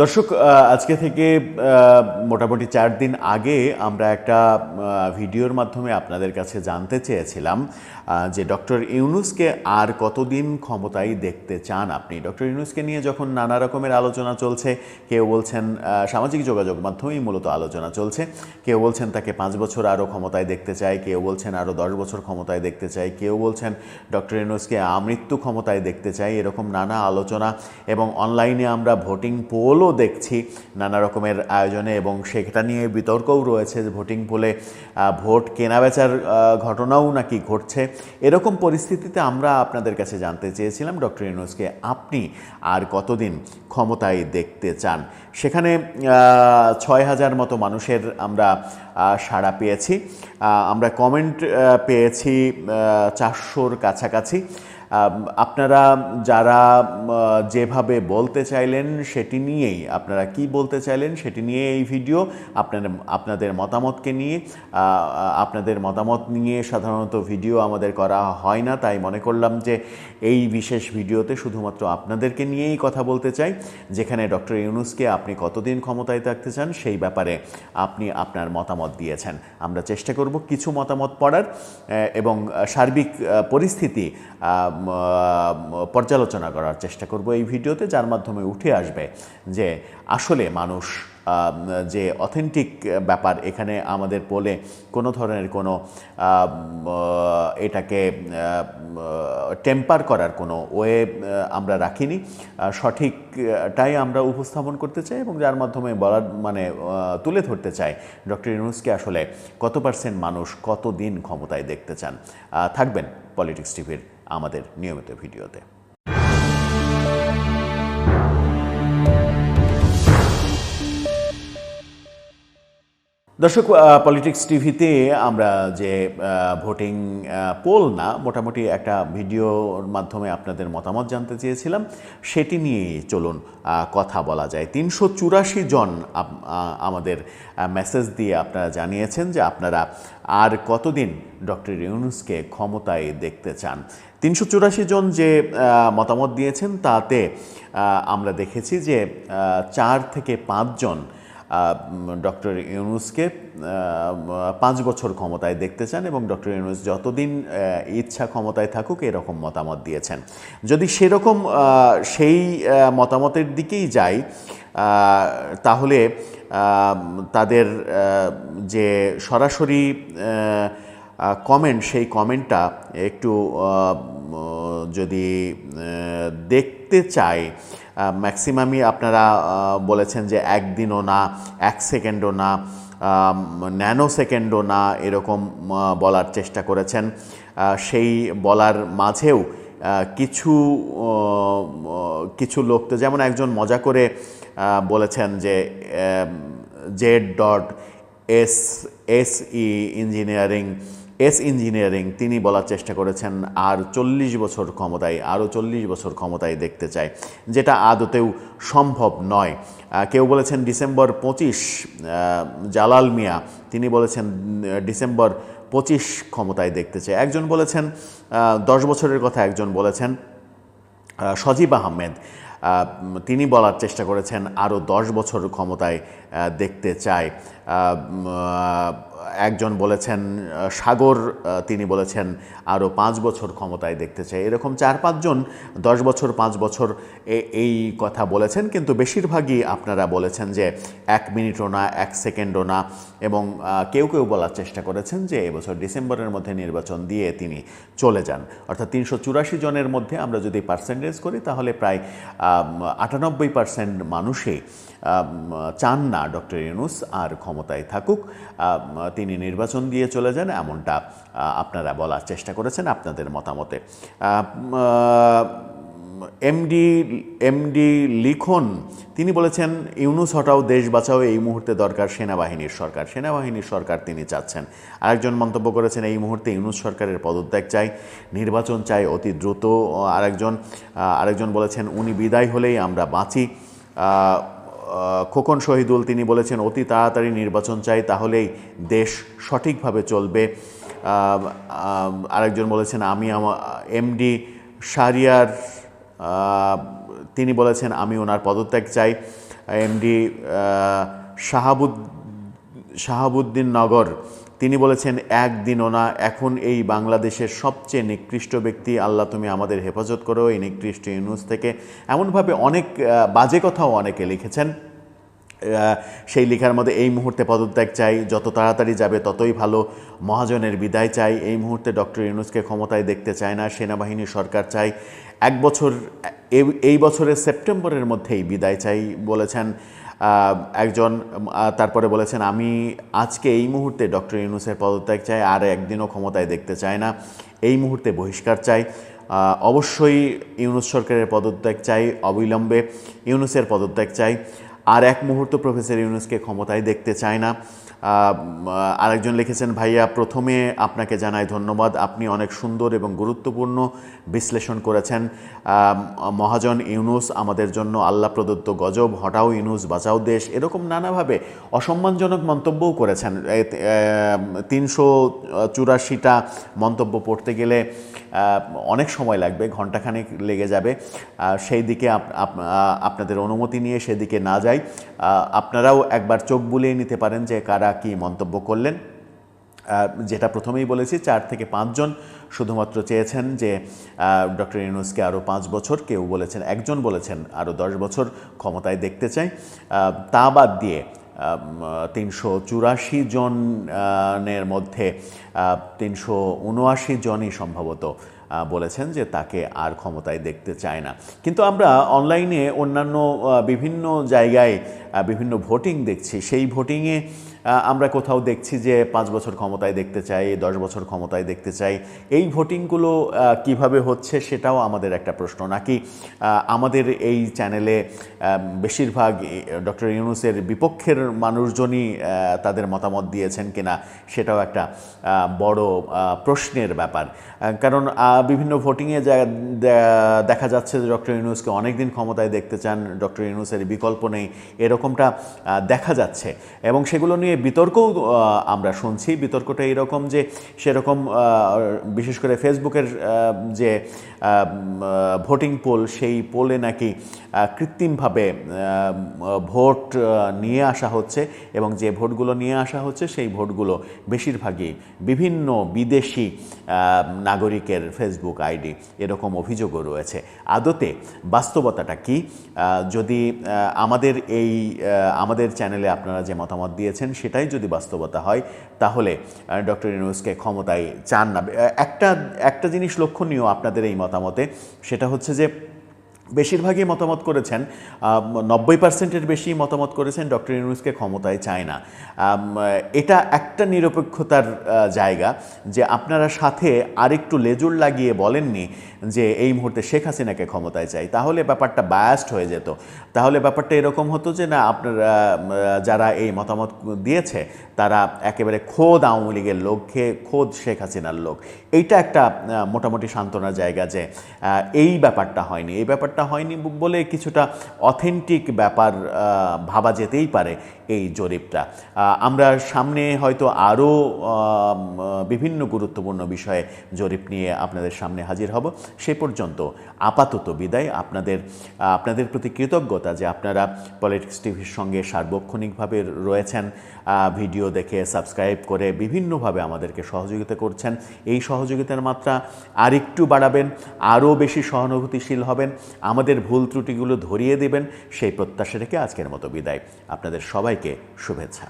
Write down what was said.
দর্শক আজকে থেকে মোটামুটি চার দিন আগে আমরা একটা ভিডিওর মাধ্যমে আপনাদের কাছে জানতে চেয়েছিলাম যে ডক্টর ইউনুসকে আর কতদিন ক্ষমতায় দেখতে চান আপনি? ডক্টর ইউনুসকে নিয়ে যখন নানা রকমের আলোচনা চলছে, কেউ বলছেন সামাজিক যোগাযোগ মাধ্যমেই মূলত আলোচনা চলছে, কেউ বলছেন তাকে পাঁচ বছর আরও ক্ষমতায় দেখতে চায় কেউ বলছেন আরও দশ বছর ক্ষমতায় দেখতে চায় কেউ বলছেন ডক্টর ইউনুসকে আমৃত্যু ক্ষমতায় দেখতে চাই, এরকম নানা আলোচনা এবং অনলাইনে আমরা ভোটিং পোলও দেখছি। নানা রকমের আয়োজনে এবং সেটা নিয়ে বিতর্কও রয়েছে যে ভোটিং পোলে ভোট কেনাবেচার ঘটনাও নাকি ঘটছে। এরকম পরিস্থিতিতে আমরা আপনাদের কাছে জানতে চেয়েছিলাম। ডক্টর ইউনুসকে আপনি আর কতদিন ক্ষমতায় দেখতে চান? সেখানে ছয় হাজার মতো মানুষের আমরা সাড়া পেয়েছি। আমরা কমেন্ট পেয়েছি চারশোর কাছাকাছি। আপনারা যারা যেভাবে বলতে চাইলেন সেটি নিয়েই, আপনারা কি বলতে চাইলেন সেটি নিয়ে এই ভিডিও, আপনার, আপনাদের মতামতকে নিয়ে আপনাদের মতামত নিয়ে সাধারণত ভিডিও আমাদের করা হয় না, তাই মনে করলাম যে এই বিশেষ ভিডিওতে শুধুমাত্র আপনাদেরকে নিয়েই কথা বলতে চাই, যেখানে ডক্টর ইউনুসকে আপনি কতদিন ক্ষমতায় থাকতে চান সেই ব্যাপারে আপনি আপনার মতামত দিয়েছেন। আমরা চেষ্টা করব কিছু মতামত পড়ার এবং সার্বিক পরিস্থিতি পর্যালোচনা করার চেষ্টা করব এই ভিডিওতে, যার মাধ্যমে উঠে আসবে যে আসলে মানুষ যে অথেন্টিক ব্যাপার, এখানে আমাদের পোলে কোনো ধরনের কোনো এটাকে টেম্পার করার কোনো ওয়ে আমরা রাখিনি। সঠিকটাই আমরা উপস্থাপন করতে চাই এবং যার মাধ্যমে বলার মানে তুলে ধরতে চাই। ডক্টর ইউনুসকে আসলে কত পার্সেন্ট মানুষ কত দিন ক্ষমতায় দেখতে চান? থাকবেন পলিটিক্স টিভির আমাদের নিয়মিত ভিডিওতে। দর্শক পলিটিক্স টিভিতে আমরা যে ভোটিং পোল না, মোটামুটি একটা ভিডিওর মাধ্যমে আপনাদের মতামত জানতে চেয়েছিলাম। সেটি নিয়ে চলুন কথা বলা যায়। তিনশো চুরাশি জন আমাদের মেসেজ দিয়ে আপনারা জানিয়েছেন যে আপনারা আর কতদিন ডক্টর ইউনুসকে ক্ষমতায় দেখতে চান। তিনশো চুরাশি জন যে মতামত দিয়েছেন, তাতে আমরা দেখেছি যে চার থেকে পাঁচজন ডক্টর ইউনুসকে পাঁচ বছর ক্ষমতায় দেখতে চান এবং ডক্টর ইউনুস যতদিন ইচ্ছা ক্ষমতায় থাকুক এরকম মতামত দিয়েছেন। যদি সেরকম সেই মতামতের দিকেই যাই তাহলে তাদের যে সরাসরি কমেন্ট সেই কমেন্টটা একটু যদি দেখতে চাই ম্যাক্সিমামই আপনারা বলেছেন যে একদিনও না, এক সেকেন্ডও না ন্যানো সেকেন্ডও না, এরকম বলার চেষ্টা করেছেন। সেই বলার মাঝেও কিছু কিছু লোক তো যেমন একজন মজা করে বলেছেন যে Z dot S S E engineering S engineering, তিনি বলার চেষ্টা করেছেন, আর চল্লিশ বছর ক্ষমতায়, আরও চল্লিশ বছর ক্ষমতায় দেখতে চায় যেটা আদতেও সম্ভব নয়। কেউ বলেছেন ডিসেম্বর পঁচিশ জালাল মিয়া, তিনি বলেছেন ডিসেম্বর পঁচিশ ক্ষমতায় দেখতে চায় একজন বলেছেন দশ বছরের কথা একজন বলেছেন সজীব আহমেদ তিনি বলার চেষ্টা করেছেন, আরও দশ বছর ক্ষমতায় দেখতে চায় একজন বলেছেন, সাগর তিনি বলেছেন আরও পাঁচ বছর ক্ষমতায় দেখতে চাই। এরকম চার পাঁচজন দশ বছর, পাঁচ বছর এই কথা বলেছেন, কিন্তু বেশিরভাগই আপনারা বলেছেন যে এক মিনিটও না, এক সেকেন্ডও না, এবং কেউ কেউ বলার চেষ্টা করেছেন যে এবছর ডিসেম্বরের মধ্যে নির্বাচন দিয়ে তিনি চলে যান। অর্থাৎ তিনশো চুরাশি জনের মধ্যে আমরা যদি পার্সেন্টেজ করি, তাহলে প্রায় আটানব্বই পার্সেন্ট মানুষই চান না ডক্টর ইউনুস, আর ক্ষমতায় থাকুক। তিনি নির্বাচন দিয়ে চলে যান, এমনটা আপনারা বলার চেষ্টা করেছেন আপনাদের মতামতে। এমডি এমডি লিখন, তিনি বলেছেন, ইউনুস হটাও দেশ বাঁচাও, এই মুহূর্তে দরকার সেনাবাহিনীর সরকার। সেনাবাহিনীর সরকার তিনি চাচ্ছেন। আরেকজন মন্তব্য করেছেন, এই মুহূর্তে ইউনুস সরকারের পদত্যাগ চাই, নির্বাচন চাই অতি দ্রুত। আরেকজন আরেকজন বলেছেন, উনি বিদায় হলেই আমরা বাঁচি। খোকন শহীদুল, তিনি বলেছেন, অতি তাড়াতাড়ি নির্বাচন চাই, তাহলেই দেশ সঠিকভাবে চলবে। আরেকজন বলেছেন, আমি আমার এমডি শারিয়ার তিনি বলেছেন, আমি ওনার পদত্যাগ চাই। এমডি শাহাবুদ, শাহাবুদ্দিন নগর তিনি বলেছেন, একদিনও না, এখন এই বাংলাদেশের সবচেয়ে নিকৃষ্ট ব্যক্তি। আল্লাহ, তুমি আমাদের হেফাজত করো এই নিকৃষ্ট ইউনুস থেকে। এমনভাবে অনেক বাজে কথাও অনেকে লিখেছেন। সেই লেখার মধ্যে, এই মুহূর্তে পদত্যাগ চাই, যত তাড়াতাড়ি যাবে ততই ভালো। মহাজনের বিদায় চাই, এই মুহূর্তে ডক্টর ইউনুসকে ক্ষমতায় দেখতে চায় না সেনাবাহিনী সরকার চাই। এক বছর এই- বছরের সেপ্টেম্বরের মধ্যেই বিদায় চাই। বলেছেন একজন তারপরে বলেছেন, আমি আজকে এই মুহূর্তে ডক্টর ইউনুসের পদত্যাগ চাই, আর একদিনও ক্ষমতায় দেখতে চায় না। এই মুহূর্তে বহিষ্কার চাই। অবশ্যই ইউনুস সরকারের পদত্যাগ চাই, অবিলম্বে ইউনুসের পদত্যাগ চাই। আর এক মুহূর্ত প্রফেসর ইউনুসকে ক্ষমতায় দেখতে চায় না। আরেকজন লিখেছেন, ভাইয়া, প্রথমে আপনাকে জানাই ধন্যবাদ। আপনি অনেক সুন্দর এবং গুরুত্বপূর্ণ বিশ্লেষণ করেছেন। মহাজন ইউনুস, আমাদের জন্য আল্লাহ প্রদত্ত গজব, হটাও ইউনুস, বাঁচাও দেশ। এরকম নানাভাবে অসম্মানজনক মন্তব্যও করেছেন। তিনশো চুরাশিটা মন্তব্য পড়তে গেলে অনেক সময় লাগবে ঘন্টাখানেক লেগে যাবে। সেই দিকে আপনাদের অনুমতি নিয়ে সেদিকে না যাই। আপনারাও একবার চোখ বুলিয়ে নিতে পারেন যে কারা কি মন্তব্য করলেন। যেটা প্রথমেই বলেছি, চার থেকে পাঁচজন শুধুমাত্র চেয়েছেন যে ডক্টর ইউনুসকে আরও পাঁচ বছর, কেউ বলেছেন, একজন বলেছেন আরও দশ বছর ক্ষমতায় দেখতে চাই। তা বাদ দিয়ে তিনশো চুরাশি জনের মধ্যে তিনশো উনআশি জনই সম্ভবত বলেছেন যে তাকে আর ক্ষমতায় দেখতে চায় না। কিন্তু আমরা অনলাইনে অন্যান্য বিভিন্ন জায়গায় বিভিন্ন ভোটিং দেখছি। সেই ভোটিংয়ে আমরা কোথাও দেখছি যে পাঁচ বছর ক্ষমতায় দেখতে চাই, দশ বছর ক্ষমতায় দেখতে চাই। এই ভোটিংগুলো কীভাবে হচ্ছে সেটাও আমাদের একটা প্রশ্ন। নাকি আমাদের এই চ্যানেলে বেশিরভাগ ডক্টর ইউনুসের বিপক্ষের মানুষজনই তাদের মতামত দিয়েছেন কিনা সেটাও একটা বড় প্রশ্নের ব্যাপার। কারণ বিভিন্ন ভোটিংয়ে দেখা যাচ্ছে যে ডক্টর ইউনুসকে অনেকদিন ক্ষমতায় দেখতে চান, ডক্টর ইউনুসের বিকল্প নেই, এরকমটা দেখা যাচ্ছে। এবং সেগুলো নিয়ে আহ, আমরা শুনছি। বিতর্কটা এরকম যে সেরকম বিশেষ করে ফেসবুকের যে ভোটিং পোল সেই পোলে নাকি কৃত্রিমভাবে ভোট নিয়ে আসা হচ্ছে এবং যে ভোটগুলো নিয়ে আসা হচ্ছে সেই ভোটগুলো বেশিরভাগই বিভিন্ন বিদেশি নাগরিকের ফেসবুক আইডি এরকম অভিযোগও রয়েছে। আদতে বাস্তবতাটা কি? যদি আমাদের এই আমাদের চ্যানেলে আপনারা যে মতামত দিয়েছেন সেটাই যদি বাস্তবতা হয়, তাহলে ডক্টর ইউনুসকে ক্ষমতায় চান না। একটা একটা জিনিস লক্ষণীয় আপনাদের এই মতামতে, সেটা হচ্ছে যে বেশিরভাগই মতামত করেছেন নব্বই পার্সেন্টের বেশি মতামত করেছেন ডক্টর ইউনুসকে ক্ষমতায় চায় না এটা একটা নিরপেক্ষতার জায়গা যে আপনারা সাথে আরেকটু লেজুর লাগিয়ে বলেননি যে এই মুহূর্তে শেখ হাসিনাকে ক্ষমতায় চাই। তাহলে ব্যাপারটা বায়াস্ট হয়ে যেত। তাহলে ব্যাপারটা এরকম হতো যে না, আপনারা যারা এই মতামত দিয়েছে, তারা একেবারে খোদ আওয়ামী লীগের লোক খেয়ে খোদ শেখ হাসিনার লোক। এইটা একটা মোটামুটি সান্ত্বনার জায়গা যে এই ব্যাপারটা হয়নি। এই ব্যাপারটা হয়নি বলে কিছুটা অথেন্টিক ব্যাপার ভাবা যেতেই পারে। এই জরিপটা। আমরা সামনে হয়তো আরও বিভিন্ন গুরুত্বপূর্ণ বিষয়ে জরিপ নিয়ে আপনাদের সামনে হাজির হব। সে পর্যন্ত আপাতত বিদায়। আপনাদের আপনাদের প্রতি কৃতজ্ঞতা যে আপনারা পলিটিক্স টিভির সঙ্গে সার্বক্ষণিকভাবে রয়েছেন। ভিডিও দেখে, সাবস্ক্রাইব করে বিভিন্নভাবে আমাদেরকে সহযোগিতা করছেন। এই সহযোগিতার মাত্রা আরেকটু বাড়াবেন আরও বেশি সহানুভূতিশীল হবেন। আমাদের ভুল ত্রুটিগুলো ধরিয়ে দেবেন, সেই প্রত্যাশা রেখে আজকের মতো বিদায়। আপনাদের সবাইকে শুভেচ্ছা।